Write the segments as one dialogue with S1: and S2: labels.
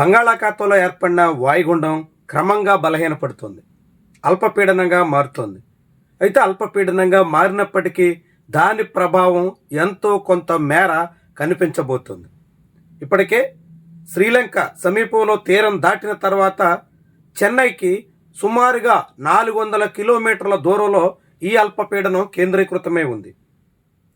S1: బంగాళాఖాతంలో ఏర్పడిన వాయుగుండం క్రమంగా బలహీనపడుతుంది. అల్పపీడనంగా మారుతోంది. అయితే అల్పపీడనంగా మారినప్పటికీ దాని ప్రభావం ఎంతో కొంత మేర కనిపించబోతుంది. ఇప్పటికే శ్రీలంక సమీపంలో తీరం దాటిన తర్వాత చెన్నైకి సుమారుగా నాలుగు వందల కిలోమీటర్ల దూరంలో ఈ అల్పపీడనం కేంద్రీకృతమై ఉంది.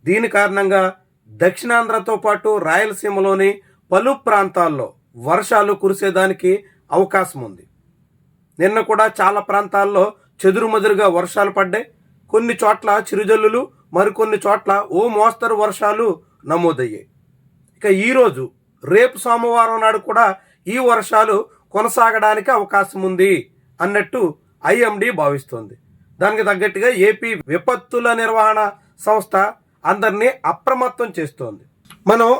S1: దీని కారణంగా దక్షిణాంధ్రతో పాటు రాయలసీమలోని పలు ప్రాంతాల్లో వర్షాలు కురిసేదానికి అవకాశం ఉంది. నిన్న కూడా చాలా ప్రాంతాల్లో చెదురుమదురుగా వర్షాలు పడ్డాయి. కొన్ని చోట్ల చిరుజల్లులు మరికొన్ని చోట్ల ఓ మోస్తరు వర్షాలు నమోదయ్యాయి. ఇక ఈరోజు రేపు సోమవారం నాడు కూడా ఈ వర్షాలు కొనసాగడానికి అవకాశం ఉంది అన్నట్టు ఐఎండి భావిస్తోంది. దానికి తగ్గట్టుగా ఏపీ విపత్తుల నిర్వహణ సంస్థ అందరినీ అప్రమత్తం చేస్తోంది. మనం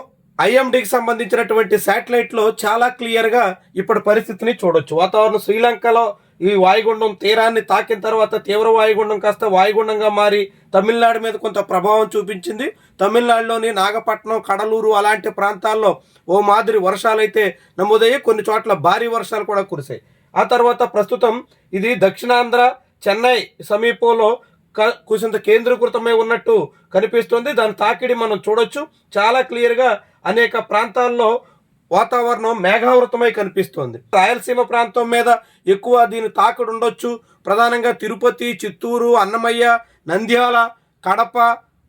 S1: ఐఎండికి సంబంధించినటువంటి శాటిలైట్లో చాలా క్లియర్గా ఇప్పటి పరిస్థితిని చూడొచ్చు. వాతావరణం శ్రీలంకలో ఈ వాయుగుండం తీరాన్ని తాకిన తర్వాత తీవ్ర వాయుగుండం కాస్త వాయుగుండంగా మారి తమిళనాడు మీద కొంత ప్రభావం చూపించింది. తమిళనాడులోని నాగపట్నం కడలూరు అలాంటి ప్రాంతాల్లో ఓ మాదిరి వర్షాలైతే నమోదయ్యాయి. కొన్ని చోట్ల భారీ వర్షాలు కూడా కురిశాయి. ఆ తర్వాత ప్రస్తుతం ఇది దక్షిణాంధ్ర చెన్నై సమీపంలో క- కొంచెంత కేంద్రీకృతమై ఉన్నట్టు కనిపిస్తుంది. దాని తాకిడి మనం చూడొచ్చు. చాలా క్లియర్గా అనేక ప్రాంతాల్లో వాతావరణం మేఘావృతమై కనిపిస్తోంది. రాయలసీమ ప్రాంతం మీద ఎక్కువ దీని తాకడు ఉండొచ్చు. ప్రధానంగా తిరుపతి చిత్తూరు అన్నమయ్య నంద్యాల కడప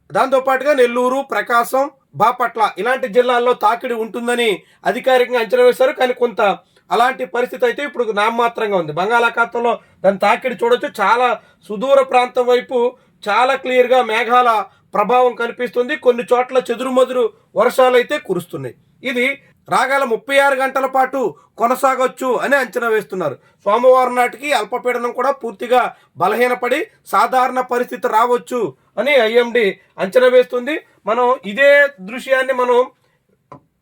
S1: దాంతోపాటుగా నెల్లూరు ప్రకాశం బాపట్ల ఇలాంటి జిల్లాల్లో తాకిడి ఉంటుందని అధికారికంగా అంచనా వేశారు. కానీ కొంత అలాంటి పరిస్థితి అయితే ఇప్పుడు నామమాత్రంగా ఉంది. బంగాళాఖాతంలో దాని తాకిడి చూడొచ్చు. చాలా సుదూర ప్రాంతం వైపు చాలా క్లియర్గా మేఘాల ప్రభావం కనిపిస్తుంది. కొన్ని చోట్ల చెదురుమదురు వర్షాలు అయితే కురుస్తున్నాయి. ఇది రాగల ముప్పై ఆరు గంటల పాటు కొనసాగొచ్చు అని అంచనా వేస్తున్నారు. సోమవారం నాటికి అల్పపీడనం కూడా పూర్తిగా బలహీనపడి సాధారణ పరిస్థితి రావచ్చు అని ఐఎండి అంచనా వేస్తుంది. మనం ఇదే దృశ్యాన్ని మనం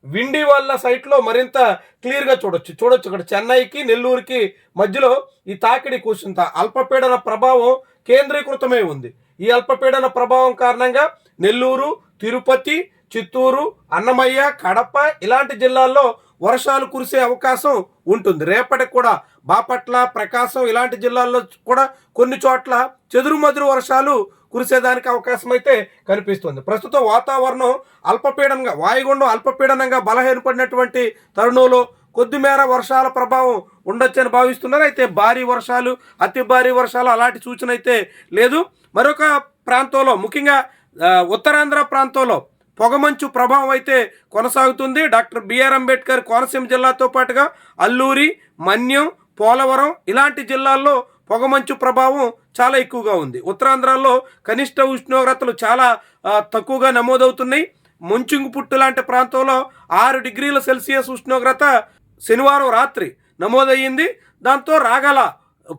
S1: విండి వాళ్ళ సైట్లో మరింత క్లియర్గా చూడొచ్చు. చూడొచ్చు ఇక్కడ చెన్నైకి నెల్లూరుకి మధ్యలో ఈ తాకిడి కూర్చుంత అల్పపీడన ప్రభావం కేంద్రీకృతమై ఉంది. ఈ అల్పపీడన ప్రభావం కారణంగా నెల్లూరు తిరుపతి చిత్తూరు అన్నమయ్య కడప ఇలాంటి జిల్లాల్లో వర్షాలు కురిసే అవకాశం ఉంటుంది. రేపటికి కూడా బాపట్ల ప్రకాశం ఇలాంటి జిల్లాల్లో కూడా కొన్ని చోట్ల చెదురుమదురు వర్షాలు కురిసేదానికి అవకాశం అయితే కనిపిస్తుంది. ప్రస్తుతం వాతావరణం అల్పపీడనంగా వాయుగుండం అల్పపీడనంగా బలహీనపడినటువంటి తరుణంలో కొద్దిమేర వర్షాల ప్రభావం ఉండొచ్చని భావిస్తున్నారు. అయితే భారీ వర్షాలు అతి భారీ వర్షాలు అలాంటి సూచన అయితే లేదు. మరొక ప్రాంతంలో ముఖ్యంగా ఉత్తరాంధ్ర ప్రాంతంలో పొగమంచు ప్రభావం అయితే కొనసాగుతుంది. డాక్టర్ బిఆర్ అంబేద్కర్ కోనసీమ జిల్లాతో పాటుగా అల్లూరి మన్యం పోలవరం ఇలాంటి జిల్లాల్లో పొగమంచు ప్రభావం చాలా ఎక్కువగా ఉంది. ఉత్తరాంధ్రలో కనిష్ట ఉష్ణోగ్రతలు చాలా తక్కువగా నమోదవుతున్నాయి. ముంచుంగు పుట్టు లాంటి ప్రాంతంలో ఆరు డిగ్రీల సెల్సియస్ ఉష్ణోగ్రత శనివారం రాత్రి నమోదయ్యింది. దాంతో రాగల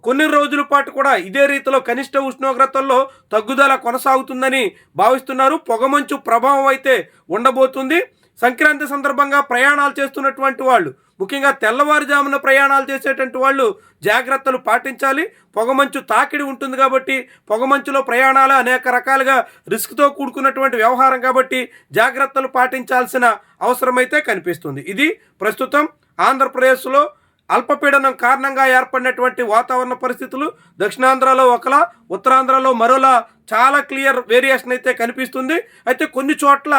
S1: కొన్ని రోజుల పాటు కూడా ఇదే రీతిలో కనిష్ట ఉష్ణోగ్రతల్లో తగ్గుదల కొనసాగుతుందని భావిస్తున్నారు. పొగమంచు ప్రభావం అయితే ఉండబోతుంది. సంక్రాంతి సందర్భంగా ప్రయాణాలు చేస్తున్నటువంటి వాళ్ళు ముఖ్యంగా తెల్లవారుజామున ప్రయాణాలు చేసేటువంటి వాళ్ళు జాగ్రత్తలు పాటించాలి. పొగమంచు తాకిడి ఉంటుంది కాబట్టి పొగమంచులో ప్రయాణాలు అనేక రకాలుగా రిస్క్తో కూడుకున్నటువంటి వ్యవహారం కాబట్టి జాగ్రత్తలు పాటించాల్సిన అవసరమైతే కనిపిస్తుంది. ఇది ప్రస్తుతం ఆంధ్రప్రదేశ్లో అల్పపీడనం కారణంగా ఏర్పడినటువంటి వాతావరణ పరిస్థితులు దక్షిణాంధ్రలో ఒకలా ఉత్తరాంధ్రలో మరోలా చాలా క్లియర్ వేరియేషన్ అయితే కనిపిస్తుంది. అయితే కొన్ని చోట్ల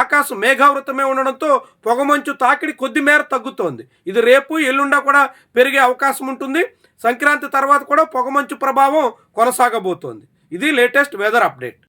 S1: ఆకాశం మేఘావృతమే ఉండడంతో పొగమంచు తాకిడి కొద్ది మేర తగ్గుతోంది. ఇది రేపు ఎల్లుండా కూడా పెరిగే అవకాశం ఉంటుంది. సంక్రాంతి తర్వాత కూడా పొగమంచు ప్రభావం కొనసాగబోతోంది. ఇది లేటెస్ట్ వెదర్ అప్డేట్